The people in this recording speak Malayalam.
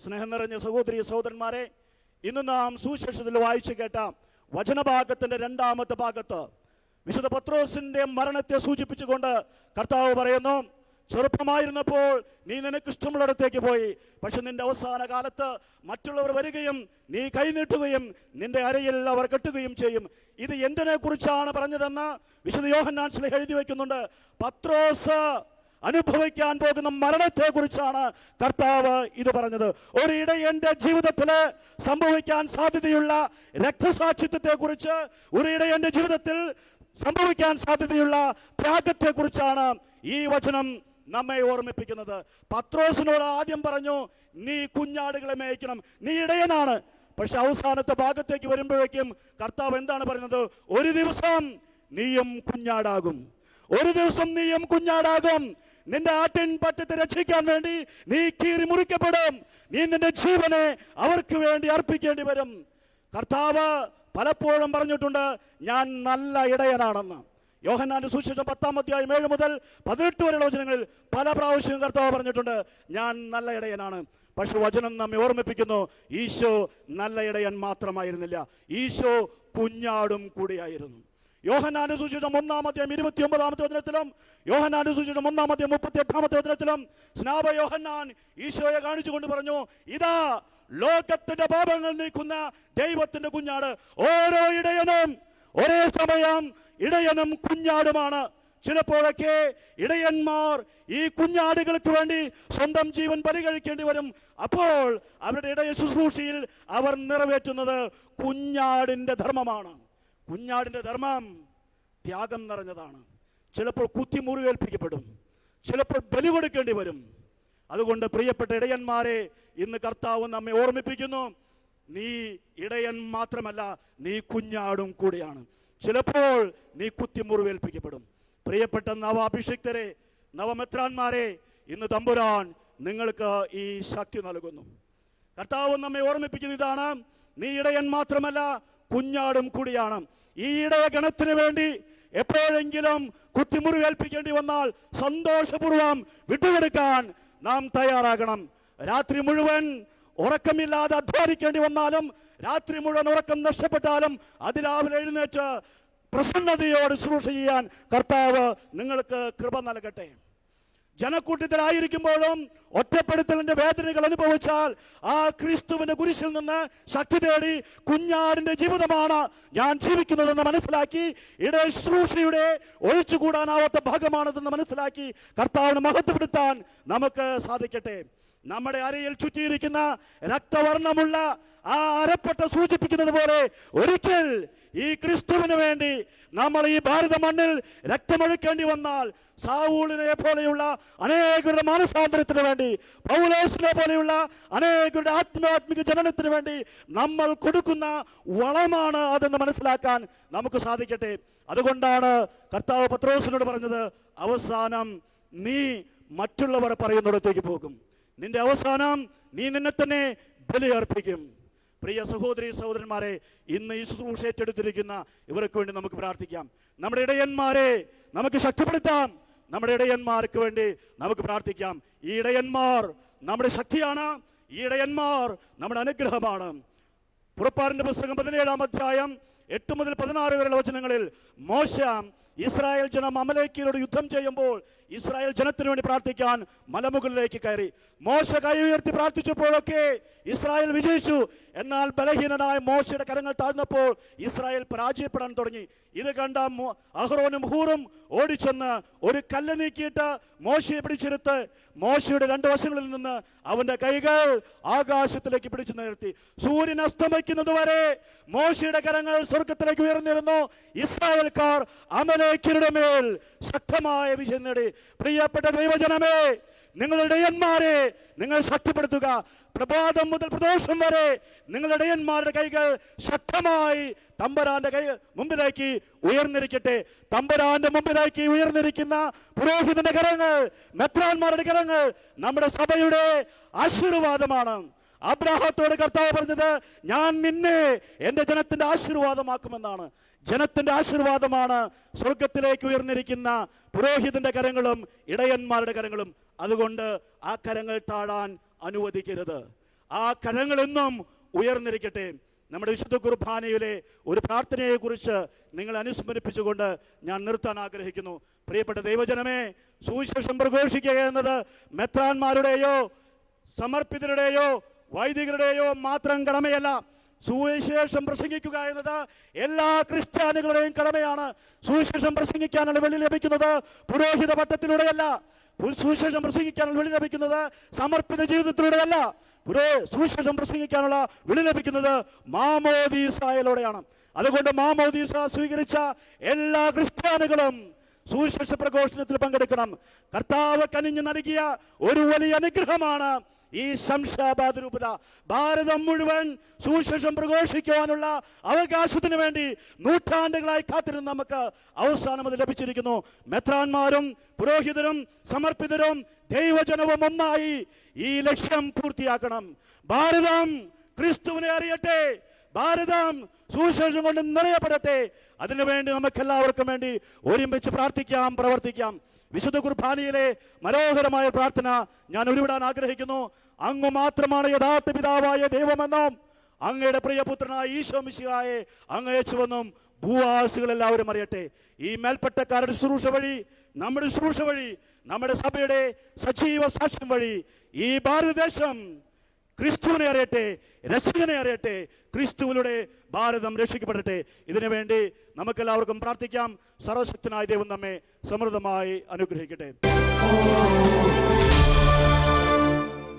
സ്നേഹം നിറഞ്ഞ സഹോദരി സഹോദരന്മാരെ ഇന്ന് നാം സുശേഷത്തിൽ വായിച്ചു കേട്ട വചനഭാഗത്തിന്റെ രണ്ടാമത്തെ ഭാഗത്ത് വിശുദ്ധ പത്രോസിന്റെ മരണത്തെ സൂചിപ്പിച്ചുകൊണ്ട് കർത്താവ് പറയുന്നു ചെറുപ്പമായിരുന്നപ്പോൾ നീ നിനക്ക് ഇഷ്ടമുള്ളിടത്തേക്ക് പോയി പക്ഷെ നിന്റെ അവസാന കാലത്ത് മറ്റുള്ളവർ വരികയും നീ കൈനീട്ടുകയും നിന്റെ അരയിൽ അവർ കെട്ടുകയും ചെയ്യും. ഇത് എന്തിനെ കുറിച്ചാണ് പറഞ്ഞതെന്ന് വിശുദ്ധ യോഹന്നാൻ എഴുതി വയ്ക്കുന്നുണ്ട് പത്രോസ് അനുഭവിക്കാൻ പോകുന്ന മരണത്തെ കുറിച്ചാണ് കർത്താവ് ഇത് പറഞ്ഞത്. ഒരു ഇടയന്റെ ജീവിതത്തിൽ സംഭവിക്കാൻ സാധ്യതയുള്ള രക്തസാക്ഷിത്വത്തെ കുറിച്ച് ഒരു ഇടയന്റെ ജീവിതത്തിൽ സംഭവിക്കാൻ സാധ്യതയുള്ള ത്യാഗത്തെ കുറിച്ചാണ് ഈ വചനം നമ്മെ ഓർമ്മിപ്പിക്കുന്നത്. പത്രോസിനോട് ആദ്യം പറഞ്ഞു നീ കുഞ്ഞാടുകളെ മേയ്ക്കണം. നീ ഇടയനാണ്. പക്ഷെ അവസാനത്തെ ഭാഗത്തേക്ക് വരുമ്പോഴേക്കും കർത്താവ് എന്താണ് പറയുന്നത്? ഒരു ദിവസം നീയും കുഞ്ഞാടാകും. ഒരു ദിവസം നീയും കുഞ്ഞാടാകും. നിന്റെ ആട്ടിൻ പറ്റത്തെ രക്ഷിക്കാൻ വേണ്ടി നീ കീറി മുറിക്കപ്പെടും. നീ നിന്റെ ജീവനെ അവർക്ക് വേണ്ടി അർപ്പിക്കേണ്ടി വരും. കർത്താവ് പലപ്പോഴും പറഞ്ഞിട്ടുണ്ട് ഞാൻ നല്ല ഇടയനാണെന്ന്. യോഹന്നാന്റെ സുശേഷം പത്താം അധ്യായം ഏഴ് മുതൽ പതിനെട്ട് വരെയുള്ള വചനങ്ങളിൽ പല പ്രാവശ്യവും കർത്താവ് പറഞ്ഞിട്ടുണ്ട് ഞാൻ നല്ല ഇടയനാണ്. പക്ഷെ വചനം നമ്മെ ഓർമ്മിപ്പിക്കുന്നു ഈശോ നല്ല ഇടയൻ മാത്രമായിരുന്നില്ല. ഈശോ കുഞ്ഞാടും കൂടിയായിരുന്നു. യോഹന്നാന്റെ സുശേഷം ഒന്നാമത്തെയും ഇരുപത്തി ഒമ്പതാമത്തെ വചനത്തിലും യോഹനാന്റെ സുശേഷം ഒന്നാമത്തെയും മുപ്പത്തി എട്ടാമത്തെ വചനത്തിലും സ്നാപ യോഹന്നാൻ ഈശോയെ കാണിച്ചുകൊണ്ട് പറഞ്ഞു ഇതാ ലോകത്തിന്റെ പാപങ്ങൾ നീക്കുന്ന ദൈവത്തിന്റെ കുഞ്ഞാട് ഓരോ ഇടയനും ഒരേ സമയം ഇടയനും കുഞ്ഞാടുമാണ്. ചിലപ്പോഴൊക്കെ ഇടയന്മാർ ഈ കുഞ്ഞാടുകൾക്ക് വേണ്ടി സ്വന്തം ജീവൻ പരിഗണിക്കേണ്ടി വരും. അപ്പോൾ അവരുടെ ഇടയ ശുശ്രൂഷയിൽ അവർ നിറവേറ്റുന്നത് കുഞ്ഞാടിന്റെ ധർമ്മമാണ്. കുഞ്ഞാടിന്റെ ധർമ്മം ത്യാഗം നിറഞ്ഞതാണ്. ചിലപ്പോൾ കുത്തി മുറിവേൽപ്പിക്കപ്പെടും. ചിലപ്പോൾ ബലി കൊടുക്കേണ്ടി വരും. അതുകൊണ്ട് പ്രിയപ്പെട്ട ഇടയന്മാരെ ഇന്ന് കർത്താവ് നമ്മെ ഓർമ്മിപ്പിക്കുന്നു. നീ ഇടയൻ മാത്രമല്ല നീ കുഞ്ഞാടും കൂടിയാണ്. ചിലപ്പോൾ നീ കുത്തി മുറിവേൽപ്പിക്കപ്പെടും. പ്രിയപ്പെട്ട നവാഭിഷിക്തരെ നവമെത്രാന്മാരെ ഇന്ന് തമ്പുരാൻ നിങ്ങൾക്ക് ഈ ശക്തി നൽകുന്നു. കർത്താവ് നമ്മെ ഓർമ്മിപ്പിക്കുന്ന ഇതാണ്. നീ ഇടയൻ മാത്രമല്ല കുഞ്ഞാടും കൂടിയാണ്. ഈ ഇടവ ഗണത്തിന് വേണ്ടി എപ്പോഴെങ്കിലും കുത്തിമുറിവേൽപ്പിക്കേണ്ടി വന്നാൽ സന്തോഷപൂർവം വിട്ടുകൊടുക്കാൻ നാം തയ്യാറാകണം. രാത്രി മുഴുവൻ ഉറക്കമില്ലാതെ അധ്വാനിക്കേണ്ടി വന്നാലും രാത്രി മുഴുവൻ ഉറക്കം നഷ്ടപ്പെട്ടാലും അതിരാവിലെ എഴുന്നേറ്റ് പ്രസന്നതയോട് ശുശ്രൂഷ ചെയ്യാൻ കർത്താവ് നിങ്ങൾക്ക് കൃപ നൽകട്ടെ. ജനക്കൂട്ടത്തിലായിരിക്കുമ്പോഴും ഒറ്റപ്പെടുത്തലിന്റെ വേദനകൾ അനുഭവിച്ചാൽ ആ ക്രിസ്തുവിന്റെ കുരിശിൽ നിന്ന് ശക്തി തേടി കുഞ്ഞാടിന്റെ ജീവിതമാണ് ഞാൻ ജീവിക്കുന്നതെന്ന് മനസ്സിലാക്കി ഇടശ്രൂഷയുടെ ഒഴിച്ചുകൂടാനാവാത്ത ഭാഗമാണതെന്ന് മനസ്സിലാക്കി കർത്താവിനെ മഹത്വപ്പെടുത്താൻ നമുക്ക് സാധിക്കട്ടെ. നമ്മുടെ അരയിൽ ചുറ്റിയിരിക്കുന്ന രക്തവർണമുള്ള ആ അരപ്പട്ട സൂചിപ്പിക്കുന്നത് പോലെ ഒരിക്കൽ ഈ ക്രിസ്തുവിന് വേണ്ടി നമ്മൾ ഈ ഭാരത മണ്ണിൽ രക്തമൊഴുക്കേണ്ടി വന്നാൽ സാവൂളിനെ പോലെയുള്ള അനേകരുടെ മാനസാന്തരത്തിന് വേണ്ടി പൗലോസിനെ പോലെയുള്ള അനേകരുടെ ആത്മാത്മിക ജനനത്തിന് വേണ്ടി നമ്മൾ കൊടുക്കുന്ന വളമാണ് അതെന്ന് മനസ്സിലാക്കാൻ നമുക്ക് സാധിക്കട്ടെ. അതുകൊണ്ടാണ് കർത്താവ് പത്രോസിനോട് പറഞ്ഞത് അവസാനം നീ മറ്റുള്ളവർ പറയുന്നിടത്തേക്ക് പോകും. നിന്റെ അവസാനം നീ നിന്നെ തന്നെ ബലിയർപ്പിക്കും. പ്രിയ സഹോദരി സഹോദരന്മാരെ ഇന്ന് ഈ ശുശ്രൂഷ ഏറ്റെടുത്തിരിക്കുന്ന ഇവർക്ക് വേണ്ടി നമുക്ക് പ്രാർത്ഥിക്കാം. നമ്മുടെ ഇടയന്മാരെ നമുക്ക് ശക്തിപ്പെടുത്താം. നമ്മുടെ ഇടയന്മാർക്ക് വേണ്ടി നമുക്ക് പ്രാർത്ഥിക്കാം. ഈ ഇടയന്മാർ നമ്മുടെ ശക്തിയാണ്. ഈ ഇടയന്മാർ നമ്മുടെ അനുഗ്രഹമാണ്. പുറപ്പാടിന്റെ പുസ്തകം പതിനേഴാം അധ്യായം എട്ട് മുതൽ പതിനാറ് വരെയുള്ള വചനങ്ങളിൽ മോശ ഇസ്രായേൽ ജനം അമലേക്കിനോട് യുദ്ധം ചെയ്യുമ്പോൾ ഇസ്രായേൽ ജനത്തിന് വേണ്ടി പ്രാർത്ഥിക്കാൻ മലമുകളിലേക്ക് കയറി. മോശ കൈ ഉയർത്തി പ്രാർത്ഥിച്ചപ്പോഴൊക്കെ ഇസ്രായേൽ വിജയിച്ചു. എന്നാൽ ബലഹീനനായ മോശയുടെ കരങ്ങൾ താഴ്ന്നപ്പോൾ ഇസ്രായേൽ പരാജയപ്പെടാൻ തുടങ്ങി. ഇത് കണ്ട അഹ്റോനും ഹൂറും ഓടിച്ചെന്ന് ഒരു കല്ല് നീക്കിയിട്ട് മോശയെ പിടിച്ചെടുത്ത് മോശയുടെ രണ്ട് വശങ്ങളിൽ നിന്ന് അവന്റെ കൈകൾ ആകാശത്തിലേക്ക് പിടിച്ചു നിർത്തി സൂര്യൻ അസ്തമിക്കുന്നത് വരെ മോശയുടെ കരങ്ങൾ സ്വർഗത്തിലേക്ക് ഉയർന്നിരുന്നു. ഇസ്രായേൽക്കാർ അമലേക്കരുടെ മേൽ ശക്തമായ വിജയം നേടി. പ്രിയപ്പെട്ട ദൈവജനമേ നിങ്ങളുടെ ഇടയന്മാരെ നിങ്ങൾ ശക്തിപ്പെടുത്തുക. പ്രഭാതം മുതൽ പ്രദോഷം വരെ നിങ്ങളുടെ ഇടയന്മാരുടെ കൈകൾ ശക്തമായി തമ്പരാന്റെ കൈ മുമ്പിലേക്ക് ഉയർന്നിരിക്കട്ടെ. തമ്പരാന്റെ മുമ്പിലേക്ക് ഉയർന്നിരിക്കുന്ന പുരോഹിതന്റെ കരങ്ങൾ മെത്രാന്മാരുടെ കരങ്ങൾ നമ്മുടെ സഭയുടെ ആശീർവാദമാണ്. അബ്രാഹത്തോട് കർത്താവ് പറഞ്ഞത് ഞാൻ നിന്നെ എന്റെ ജനത്തിന്റെ ആശീർവാദമാക്കുമെന്നാണ്. ജനത്തിന്റെ ആശീർവാദമാണ് സ്വർഗത്തിലേക്ക് ഉയർന്നിരിക്കുന്ന പുരോഹിതന്റെ കരങ്ങളും ഇടയന്മാരുടെ കരങ്ങളും. അതുകൊണ്ട് ആ കരങ്ങൾ താഴാൻ അനുവദിക്കരുത്. ആ കരങ്ങളെന്നും ഉയർന്നിരിക്കട്ടെ. നമ്മുടെ വിശുദ്ധ കുർബാനയിലെ ഒരു പ്രാർത്ഥനയെക്കുറിച്ച് നിങ്ങൾ അനുസ്മരിപ്പിച്ചുകൊണ്ട് ഞാൻ നിർത്താൻ ആഗ്രഹിക്കുന്നു. പ്രിയപ്പെട്ട ദൈവജനമേ സുവിശേഷം പ്രഘോഷിക്കുക എന്നത് മെത്രാന്മാരുടെയോ സമർപ്പിതരുടെയോ വൈദികരുടെയോ മാത്രം കടമയല്ല. സുവിശേഷം പ്രസംഗിക്കുക എന്നത് എല്ലാ ക്രിസ്ത്യാനികളുടെയും കടമയാണ്. സുവിശേഷം പ്രസംഗിക്കാനുള്ള വെള്ളി ലഭിക്കുന്നത് പുരോഹിത പട്ടത്തിലൂടെയല്ല പു- സുവിശേഷം പ്രസംഗിക്കാനുള്ള വിളി ലഭിക്കുന്നത് സമർപ്പിത ജീവിതത്തിലൂടെയല്ല. ഒരു സുവിശേഷം പ്രസംഗിക്കാനുള്ള വിളി ലഭിക്കുന്നത് മാമോദീസായലൂടെയാണ് അതുകൊണ്ട് മാമോദീസ സ്വീകരിച്ച എല്ലാ ക്രിസ്ത്യാനികളും സുവിശേഷ പ്രഘോഷണത്തിൽ പങ്കെടുക്കണം. കർത്താവ് കനിഞ്ഞു നൽകിയ ഒരു വലിയ അനുഗ്രഹമാണ് ഈ സംശാബാദ് രൂപത ഭാരതം മുഴുവൻ സുവിശേഷം പ്രഘോഷിക്കുവാനുള്ള അവകാശത്തിന് വേണ്ടി നൂറ്റാണ്ടുകളായി കാത്തിരുന്ന നമുക്ക് അവസാനം അത് ലഭിച്ചിരിക്കുന്നു. മെത്രാന്മാരും പുരോഹിതരും സമർപ്പിതരും ദൈവജനവും ഒന്നായി ഈ ലക്ഷ്യം പൂർത്തിയാക്കണം. ഭാരതം ക്രിസ്തുവിനെ അറിയട്ടെ. ഭാരതം സുവിശേഷം കൊണ്ട് നിറയപ്പെടട്ടെ. അതിനുവേണ്ടി നമുക്ക് എല്ലാവർക്കും വേണ്ടി ഒരുമിച്ച് പ്രാർത്ഥിക്കാം പ്രവർത്തിക്കാം. വിശുദ്ധ കുർബാനയിലെ മനോഹരമായ പ്രാർത്ഥന ഞാൻ ഒരുവിടാൻ ആഗ്രഹിക്കുന്നു. അങ്ങ് മാത്രമാണ് യഥാർത്ഥ പിതാവായ ദൈവമെന്നും അങ്ങയുടെ പ്രിയപുത്രനായ ഈശോ മിശിഹായെ അങ്ങയച്ചുവെന്നും ഭൂവാസികൾ എല്ലാവരും അറിയട്ടെ. ഈ മേൽപ്പെട്ടക്കാരുടെ ശുശ്രൂഷ വഴി നമ്മുടെ ശുശ്രൂഷ വഴി നമ്മുടെ സഭയുടെ സജീവ സാക്ഷ്യം വഴി ഈ ഭാരതദേശം ക്രിസ്തുവിനെ അറിയട്ടെ രക്ഷകനെ അറിയട്ടെ ക്രിസ്തുവിലൂടെ ഭാരതം രക്ഷിക്കപ്പെടട്ടെ. ഇതിനു വേണ്ടി നമുക്കെല്ലാവർക്കും പ്രാർത്ഥിക്കാം. സർവശക്തനായ ദൈവം നമ്മെ സമൃദ്ധമായി അനുഗ്രഹിക്കട്ടെ.